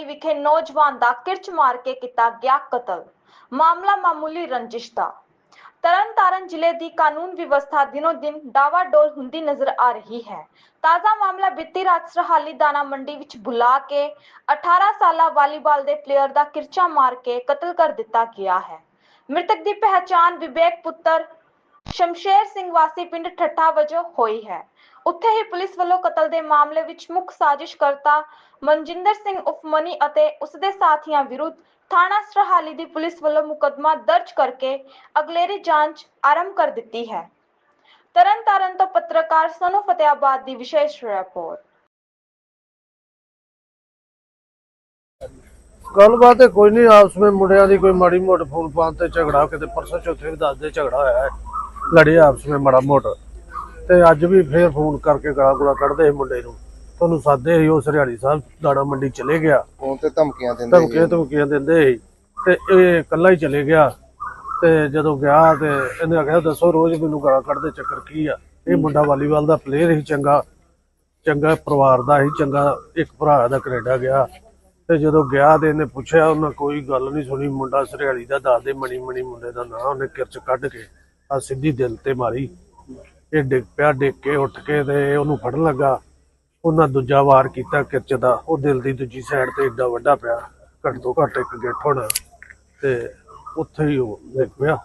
ਵਿਖੇ ਨੌਜਵਾਨ ਦਾ ਕਿਰਚ ਮਾਰ ਕੇ ਕੀਤਾ ਗਿਆ ਕਤਲ। ਮਾਮਲਾ ਮਾਮੂਲੀ ਰੰਜਿਸ਼ ਦਾ। ਤਰਨਤਾਰਨ ਜ਼ਿਲ੍ਹੇ ਦੀ ਕਾਨੂੰਨ ਵਿਵਸਥਾ ਦਿਨੋ ਦਿਨ ਡਾਵਾਡੋਲ ਹੁੰਦੀ ਨਜ਼ਰ ਆ ਰਹੀ ਹੈ। ਤਾਜ਼ਾ ਮਾਮਲਾ ਬੀਤੀ ਰਾਤ ਸਰਹਾਲੀ ਦਾਣਾ ਮੰਡੀ ਵਿੱਚ ਬੁਲਾ ਕੇ 18 ਸਾਲਾ ਵਾਲੀਬਾਲ ਦੇ ਪਲੇਅਰ ਦਾ ਕਿਰਚਾ ਮਾਰ ਕੇ ਕਤਲ ਕਰ ਦਿੱਤਾ ਗਿਆ ਹੈ। ਮ੍ਰਿਤਕ ਦੀ ਪਹਿਚਾਣ ਵਿਵੇਕ ਪੁੱਤਰ ਸ਼ਮਸ਼ੇਰ ਸਿੰਘ ਵਾਸੀ ਪਿੰਡ ਠੱਠਾ ਵਜੋਂ ਹੋਈ ਹੈ। ਉੱਥੇ ਹੀ ਪੁਲਿਸ ਵੱਲੋਂ ਕਤਲ ਦੇ ਮਾਮਲੇ ਵਿੱਚ ਮੁੱਖ ਸਾਜ਼ਿਸ਼ਕਰਤਾ ਮਨਜਿੰਦਰ ਸਿੰਘ ਉਫ ਅਤੇ ਉਸ ਸਾਥੀਆਂ ਵਿਰੁੱਧ ਥਾਣਾ ਸਰਹਾਲੀ ਦੀ ਪੁਲਿਸ ਵੱਲੋਂ ਮੁਕੱਦਮਾ ਦਰਜ ਕਰਕੇ ਅਗਲੇਰੀ ਜਾਂਚ ਆਰੰਭ ਕਰ ਦਿੱਤੀ ਹੈ। ਤਰਨਤਾਰਨ ਤੋਂ ਪੱਤਰਕਾਰ ਸਨੂ ਫਤਿਆਬਾਦ ਦੀ ਵਿਸ਼ੇਸ਼ ਰਿਪੋਰਟ। ਗੱਲਬਾਤ ਤੇ ਕੋਈ ਨਹੀਂ, ਆਪਸ ਵਿੱਚ ਮੁੰਡਿਆਂ ਦੀ ਕੋਈ ਮਾੜੀ ਮੋਟ ਫੋਨ ਪਾਣ ਤੇ ਝਗੜਾ, ਕਿਤੇ ਪਰਸੋਂ ਚੌਥੇ ਵੀ ਦੱਸਦੇ ਝਗੜਾ ਹੋਇਆ ਹੈ। ਲੜੇ ਆਪਸ ਵਿੱਚ ਮਾੜਾ ਮੋਟ। ਤੇ ਅੱਜ ਵੀ ਫੇਰ ਫੋਨ ਕਰਕੇ ਗਲਾ ਗੁਲਾ ਕੱਢਦੇ ਸੀ ਮੁੰਡੇ ਨੂੰ। ਤੁਹਾਨੂੰ ਸਾਦੇ ਸੀ ਉਹ ਸਰਿਆੜੀ ਸਾਹਿਬ ਦਾਣਾ ਮੰਡੀ ਚਲੇ ਗਿਆ। ਫੋਨ ਤੇ ਧਮਕੀਆਂ ਦਿੰਦੇ ਧਮਕੀਆਂ ਧਮਕੀਆਂ ਦਿੰਦੇ ਸੀ। ਤੇ ਇਹ ਇਕੱਲਾ ਹੀ ਚਲੇ ਗਿਆ। ਤੇ ਜਦੋਂ ਗਿਆ ਤੇ ਇਹਨੇ ਆਖਿਆ ਦੱਸੋ ਰੋਜ਼ ਮੈਨੂੰ ਗਾਲਾਂ ਕੱਢਦੇ ਚੱਕਰ ਕੀ ਆ? ਇਹ ਮੁੰਡਾ ਵਾਲੀਬਾਲ ਦਾ ਪਲੇਅਰ ਸੀ ਚੰਗਾ। ਚੰਗਾ ਪਰਿਵਾਰ ਦਾ ਸੀ ਚੰਗਾ ਇੱਕ ਭਰਾ ਦਾ ਕੈਨੇਡਾ ਗਿਆ। ਤੇ ਜਦੋਂ ਗਿਆ ਤੇ ਇਹਨੇ ਪੁੱਛਿਆ ਉਹਨਾਂ ਕੋਈ ਗੱਲ ਨਹੀਂ ਸੁਣੀ। ਮੁੰਡਾ ਸਰਿਆਲੀ ਦਾ ਦੱਸਦੇ ਮਣੀ ਮਣੀ ਮੁੰਡੇ ਦਾ ਨਾਂ ਉਹਨੇ ਕਿਰਚ ਕੱਢ ਕੇ। ਆ ਸਿੱਧੀ ਦਿਲ ਤੇ ਮਾਰੀ। ਇਹ ਡਿੱਗ ਪਿਆ ਡਿੱਗ ਕੇ ਉੱਠ ਕੇ ਤੇ ਉਹਨੂੰ ਫੜਨ ਲੱਗਾ। ਉਹਨਾਂ ਦੂਜਾ ਵਾਰ ਕੀਤਾ ਕਿਰਚ ਦਾ ਉਹ ਦਿਲ ਦੀ ਦੂਜੀ ਸਾਈਡ ਤੇ ਏਡਾ ਵੱਡਾ ਪਿਆ। ਘੱਟ ਤੋਂ ਘੱਟ ਇੱਕ ਗਿੱਠ ਹੋਣਾ। ਤੇ ਉੱਥੇ ਹੀ ਉਹ ਡਿੱਗ ਪਿਆ।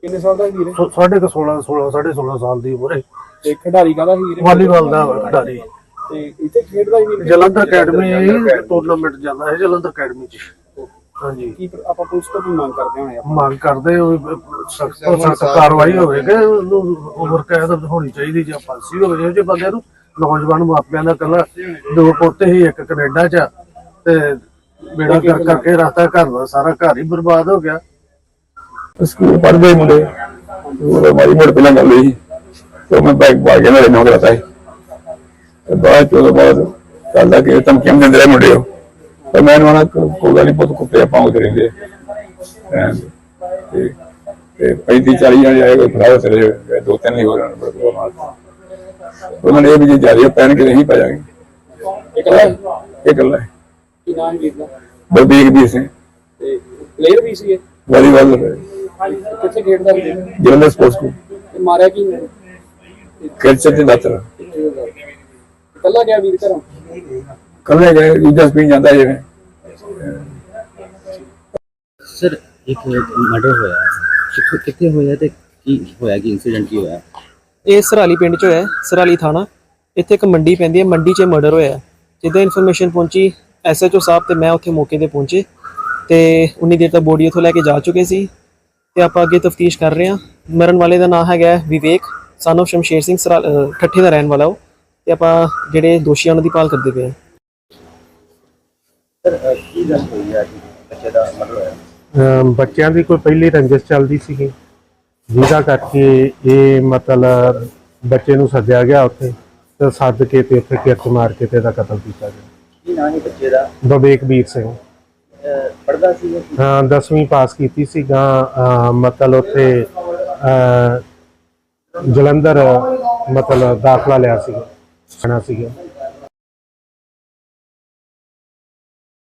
ਕਿੰਨੇ ਸਾਲ ਦਾ ਸੋ- ਸਾਢੇ ਕੁ 16 16 ਸਾਢੇ 16 ਸਾਲ ਦੀ ਉਮਰ ਹੈ। ਤੇ ਖਿਡਾਰੀ ਕਾਹਦਾ ਵੀਰੇ? ਵਾਲੀਬਾਲ ਦਾ ਖਿਡਾਰੀ। ਤੇ ਇੱਥੇ ਖੇਡਦਾ ਸੀ ਵੀਰੇ? ਜਲੰਧਰ ਅਕੈਡਮੀ ਟੂਰਨਾਮੈਂਟ ਜਾਂਦਾ ਹੈ ਜਲੰਧਰ ਅਕੈਡਮੀ ਚ। ਹਾਂਜੀ। ਕੀ ਪ- ਆਪਾਂ ਪੁਲਿਸ ਤੋਂ ਵੀ ਮੰਗ ਕਰਦੇ ਹੋਣੇ ਆਪਾਂ? ਮੰਗ ਕਰਦੇ ਹੋ ਸਖਤ ਤੋਂ ਸਖਤ ਕਾਰਵਾਈ ਹੋਵੇ ਕਿ ਉਹਨੂੰ ਉਮਰ ਕੈਦ ਹੋਣੀ ਚਾਹੀਦੀ ਜਾਂ ਫਾਂਸੀ ਹੋਵੇ। ਇਹੋ ਜਿਹੇ ਬੰਦੇ ਨੂੰ ਨੌਜਵਾਨ ਮਾਪਿਆਂ ਦਾ ਕੱਲਾ ਦੋ ਪੋਤੇ ਹੀ ਇੱਕ ਕੈਨੇਡਾ ਚ ਆ, ਤੇ ਬੇੜਾ ਕਰ ਕਰਕੇ ਰਸਤਾ ਘਰ ਦਾ ਸਾਰਾ ਘਰ ਹੀ ਬਰਬਾਦ ਹੋ ਗਿਆ। ਸਕੂਲ ਪੜ੍ਹਦੇ ਮੁੰਡੇ। ਉਹ ਮਾਰੀ ਮੋੜ ਪਹਿਲਾਂ ਗੱਲ ਹੋਈ। ਤੇ ਮੈਂ ਬੈਗ ਪਾ ਕੇ ਮੇਰੇ ਨਾਲ ਰਤਾ ਹੈ ਤੇ ਬਾਅਦ ਚੋਂ ਬਾਅਦ ਚੱਲਦਾ ਕਿ ਧਮਕੀਆਂ ਦਿੰਦੇ ਰਹੇ ਮੁੰਡੇ ਉਹ। ਪਰ ਮੈਂ ਉਹਨਾਂ ਕੋਈ ਗੱਲ ਨਹੀਂ ਪੁੱਤ ਕੁੱਤੇ ਪਾਉਂਦੇ ਰਹਿੰਦੇ ਐਂ। ਤੇ ਤੇ 35 40 ਜਣੇ ਆਏ ਕੋਈ ਫਰਾਰ ਚਲੇ ਗਏ। ਦੋ ਤਿੰਨ ਹੀ ਹੋ ਰਹੇ ਬੜਾ ਮਾਰ ਉਹਨਾਂ ਨੇ ਇਹ ਵੀ ਜੇ ਜਾਰੀ ਪੈਣ ਕਿ ਨਹੀਂ ਪਾ ਜਾਗੇ ਇਹ ਗੱਲ ਹੈ। ਕੀ ਨਾਮ ਵੀਰ ਦਾ? ਬਲਬੀਰ ਵੀ ਸੀ ਤੇ ਪਲੇਅਰ ਵੀ ਸੀ ਇਹ? ਵਾਲੀਬਾਲ ਕਿੱਥੇ ਖੇਡਦਾ ਸੀ? ਜਲੰਧਰ ਸਪੋਰਟਸ ਸਕੂਲ ਤੇ ਮਾਰਿਆ ਕੀ ਨੇ ਕਲਚਰ ਦੇ ਦਾਤਰ। ਕੱਲਾ ਗਿਆ ਵੀਰ ਘਰੋਂ? ਕੱਲੇ ਗਏ ਦੂਜਾ ਸਪੀਨ ਜਾਂਦਾ ਜਿਵੇਂ। ਸਰ ਇੱਕ ਮਰਡਰ ਹੋਇਆ। ਕਿੱਥੋਂ ਕਿੱਥੇ ਹੋਇਆ ਤੇ ਕੀ ਹੋਇਆ ਕੀ ਇਨਸੀਡੈਂਟ ਕੀ ਹੋਇਆ? ਇਹ ਸਰਾਲੀ ਪਿੰਡ 'ਚ ਹੋਇਆ ਹੈ, ਸਰਾਲੀ ਥਾਣਾ। ਇੱਥੇ ਇੱਕ ਮੰਡੀ ਪੈਂਦੀ ਹੈ ਮੰਡੀ 'ਚ ਮਰਡਰ ਹੋਇਆ। ਹੈ। ਜਿੱਦਾਂ ਇਨਫੋਰਮੇਸ਼ਨ ਪਹੁੰਚੀ ਐਸਐਚਓ ਸਾਹਿਬ ਤੇ ਮੈਂ ਉੱਥੇ ਮੌਕੇ ਤੇ ਪਹੁੰਚੇ। ਤੇ ਉਨੀ ਦੇਰ ਤੱਕ ਬੋਡੀ ਉੱਥੋਂ ਲੈ ਕੇ ਜਾ ਚੁੱਕੇ ਸੀ। ਤੇ ਆਪਾਂ ਅੱਗੇ ਤਫਤੀਸ਼ ਕਰ ਰਹੇ ਹਾਂ। ਮਰਨ ਵਾਲੇ ਦਾ ਨਾਮ ਹੈਗਾ ਹੈ ਵਿਵੇਕ son of ਸ਼ਮਸ਼ੇਰ ਸਿੰਘ ਸਰਾ- ਅਹ ਠੱਠੇ ਦਾ ਰਹਿਣ ਵਾਲਾ ਉਹ। ਤੇ ਆਪਾਂ ਜਿਹੜੇ ਦੋਸ਼ੀਆਂ ਉਹਨਾਂ ਦੀ ਭਾਲ ਕਰਦੇ ਪਏ ਹਾਂ। ਕੀ ਗੱਲ ਹੋਈ ਹੈ ਜੀ ਬੱਚੇ ਦਾ ਮਰਡਰ ਹੋਇਆ। ਅਮ ਬੱਚਿਆਂ ਦੀ ਕੋਈ ਪਹਿਲੀ ਰੰਜਿਸ਼ ਚੱਲਦੀ ਸੀਗੀ। ਜਿਹਦਾ ਕਰਕੇ ਇਹ ਮਤਲਬ ਬੱਚੇ ਨੂੰ ਸੱਦਿਆ ਗਿਆ ਉੱਥੇ ਤੇ ਸੱਦ ਕੇ ਤੇ ਉੱਥੇ ਕਿਰਚ ਮਾਰ ਕੇ ਤੇ ਇਹਦਾ ਕਤਲ ਕੀਤਾ ਗਿਆ। ਕੀ ਨਾਮ ਹੈ ਬੱਚੇ ਦਾ? ਬਵੇਕ ਵੀਰ ਸਿੰਘ ਸੀ? ਹਾਂ 10ਵੀਂ ਪਾਸ ਕੀਤੀ ਸੀਗਾ। ਅਮ ਮਤਲਬ ਉੱਥੇ ਜਲੰਧਰ ਮਤਲਬ ਦਾਖਲਾ ਲਿਆ ਸੀਗਾ। ਆਣਾ ਸੀਗਾ।